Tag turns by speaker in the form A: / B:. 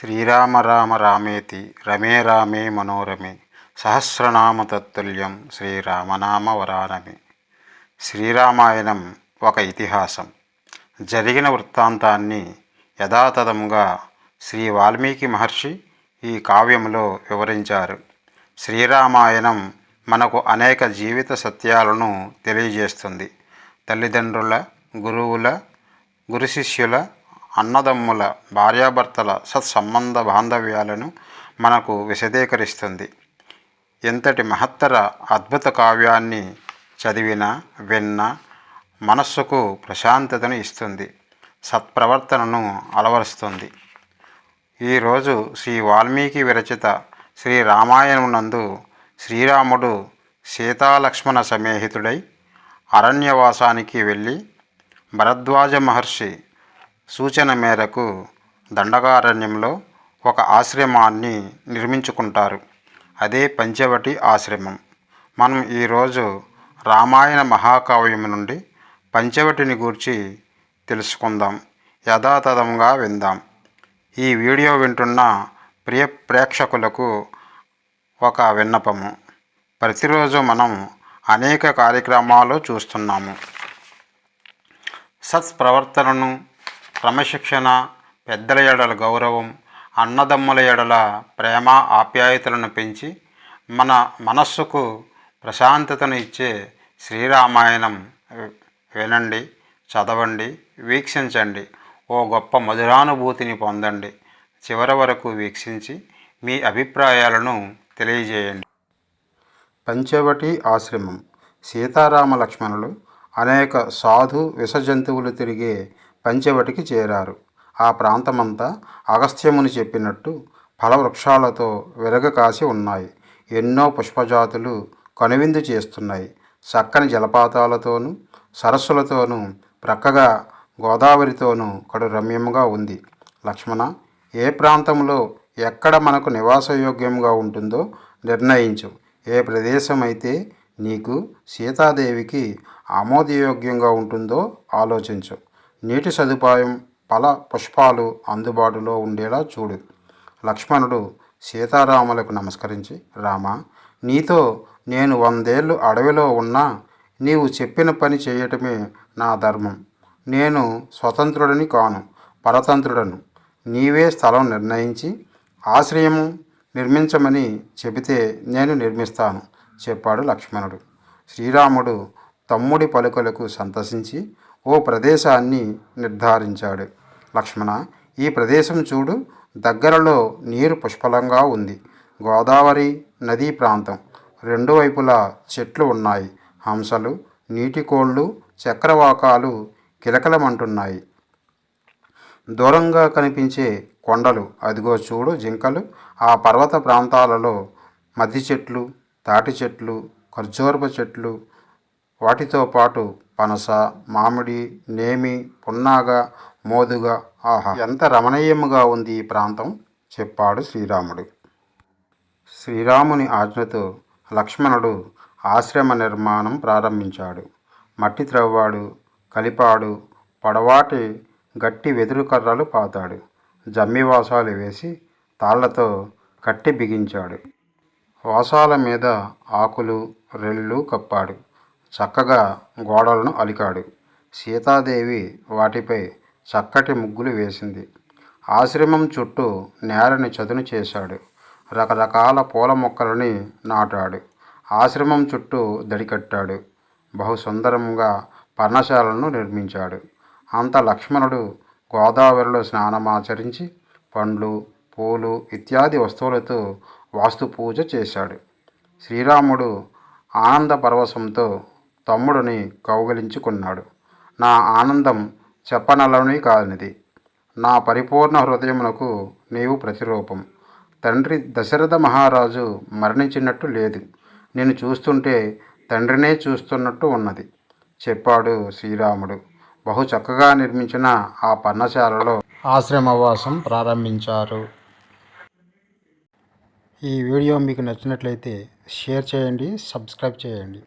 A: శ్రీరామ రామ రామేతి రమే రామే మనోరమే సహస్రనామ తత్తుల్యం శ్రీరామనామ వరానమే. శ్రీరామాయణం ఒక ఇతిహాసం. జరిగిన వృత్తాంతాన్ని యథాతథంగా శ్రీ వాల్మీకి మహర్షి ఈ కావ్యంలో వివరించారు. శ్రీరామాయణం మనకు అనేక జీవిత సత్యాలను తెలియజేస్తుంది. తల్లిదండ్రుల గురువుల గురు శిష్యుల అన్నదమ్ముల భార్యాభర్తల సత్సంబంధ బాంధవ్యాలను మనకు విశదీకరిస్తుంది. ఎంతటి మహత్తర అద్భుత కావ్యాన్ని చదివిన విన్న మనస్సుకు ప్రశాంతతను ఇస్తుంది సత్ప్రవర్తనను అలవరుస్తుంది. ఈరోజు శ్రీ వాల్మీకి విరచిత శ్రీ రామాయణం నందు శ్రీరాముడు సీతాలక్ష్మణ సమేహితుడై అరణ్యవాసానికి వెళ్ళి భరద్వాజ మహర్షి సూచన మేరకు దండకారణ్యంలో ఒక ఆశ్రమాన్ని నిర్మించుకుంటారు. అదే పంచవటి ఆశ్రమం. మనం ఈరోజు రామాయణ మహాకావ్యం నుండి పంచవటిని గూర్చి తెలుసుకుందాం. యథాతథంగా విందాం. ఈ వీడియో వింటున్న ప్రియ ప్రేక్షకులకు ఒక విన్నపము. ప్రతిరోజు మనం అనేక కార్యక్రమాలు చూస్తున్నాము. సత్ప్రవర్తనను క్రమశిక్షణ పెద్దల ఎడల గౌరవం అన్నదమ్ముల ఎడల ప్రేమ ఆప్యాయతలను పెంచి మన మనస్సుకు ప్రశాంతతను ఇచ్చే శ్రీరామాయణం వినండి చదవండి వీక్షించండి. ఓ గొప్ప మధురానుభూతిని పొందండి. చివరి వరకు వీక్షించి మీ అభిప్రాయాలను తెలియజేయండి. పంచవటి ఆశ్రమం. సీతారామ లక్ష్మణులు అనేక సాధు విష జంతువులు తిరిగే పంచవటికి చేరారు. ఆ ప్రాంతమంతా అగస్త్యముని చెప్పినట్టు ఫలవృక్షాలతో విరగకాసి ఉన్నాయి. ఎన్నో పుష్పజాతులు కనువిందు చేస్తున్నాయి. చక్కని జలపాతాలతోనూ సరస్సులతోనూ ప్రక్కగా గోదావరితోనూ కడు రమ్యముగా ఉంది. లక్ష్మణ ఏ ప్రాంతంలో ఎక్కడ మనకు నివాసయోగ్యంగా ఉంటుందో నిర్ణయించు. ఏ ప్రదేశం అయితే నీకు సీతాదేవికి ఆమోదయోగ్యంగా ఉంటుందో ఆలోచించు. నీటి సదుపాయం ఫల పుష్పాలు అందుబాటులో ఉండేలా చూడు. లక్ష్మణుడు సీతారాములకు నమస్కరించి రామ నీతో నేను వందేళ్ళు అడవిలో ఉన్నా నీవు చెప్పిన పని చేయటమే నా ధర్మం. నేను స్వతంత్రుడిని కాను పరతంత్రుడను. నీవే స్థలం నిర్ణయించి ఆశ్రయం నిర్మించమని చెబితే నేను నిర్మిస్తాను చెప్పాడు లక్ష్మణుడు. శ్రీరాముడు తమ్ముడి పలుకలకు సంతసించి ఓ ప్రదేశాన్ని నిర్ధారించాడు. లక్ష్మణ ఈ ప్రదేశం చూడు దగ్గరలో నీరు పుష్కలంగా ఉంది. గోదావరి నదీ ప్రాంతం. రెండు వైపులా చెట్లు ఉన్నాయి. హంసలు నీటి కోళ్ళు చక్రవాకాలు కిలకలమంటున్నాయి. దూరంగా కనిపించే కొండలు. అదిగో చూడు జింకలు. ఆ పర్వత ప్రాంతాలలో మద్ది చెట్లు తాటి చెట్లు ఖర్జూరపు చెట్లు వాటితో పాటు పనస మామిడి నేమి పున్నాగ మోదుగ ఆహా. ఎంత రమణీయముగా ఉంది ఈ ప్రాంతం? చెప్పాడు శ్రీరాముడు. శ్రీరాముని ఆజ్ఞతో లక్ష్మణుడు ఆశ్రమ నిర్మాణం ప్రారంభించాడు. మట్టి త్రవ్వాడు కలిపాడు పొడవాటి గట్టి వెదురు కర్రలు పాతాడు. జమ్మివాసాలు వేసి తాళ్ళతో కట్టి బిగించాడు. వాసాల మీద ఆకులు రెళ్ళు కప్పాడు. చక్కగా గోడలను అలికాడు. సీతాదేవి వాటిపై చక్కటి ముగ్గులు వేసింది. ఆశ్రమం చుట్టూ నేలని చదును చేశాడు. రకరకాల పూల మొక్కలని నాటాడు. ఆశ్రమం చుట్టూ దడికట్టాడు బహుసుందరంగా పర్ణశాలను నిర్మించాడు. అంత లక్ష్మణుడు గోదావరిలో స్నానమాచరించి పండ్లు పూలు ఇత్యాది వస్తువులతో వాస్తు పూజ చేశాడు. శ్రీరాముడు ఆనంద పరవశంతో తమ్ముడిని కౌగలించుకున్నాడు. నా ఆనందం చెప్పనలని కానిది. నా పరిపూర్ణ హృదయమునకు నీవు ప్రతిరూపం. తండ్రి దశరథ మహారాజు మరణించినట్టు లేదు. నేను చూస్తుంటే తండ్రినే చూస్తున్నట్టు ఉన్నది. చెప్పాడు శ్రీరాముడు. బహు చక్కగా నిర్మించిన ఆ పర్ణశాలలో ఆశ్రమవాసం ప్రారంభించారు. ఈ వీడియో మీకు నచ్చినట్లయితే షేర్ చేయండి సబ్స్క్రైబ్ చేయండి.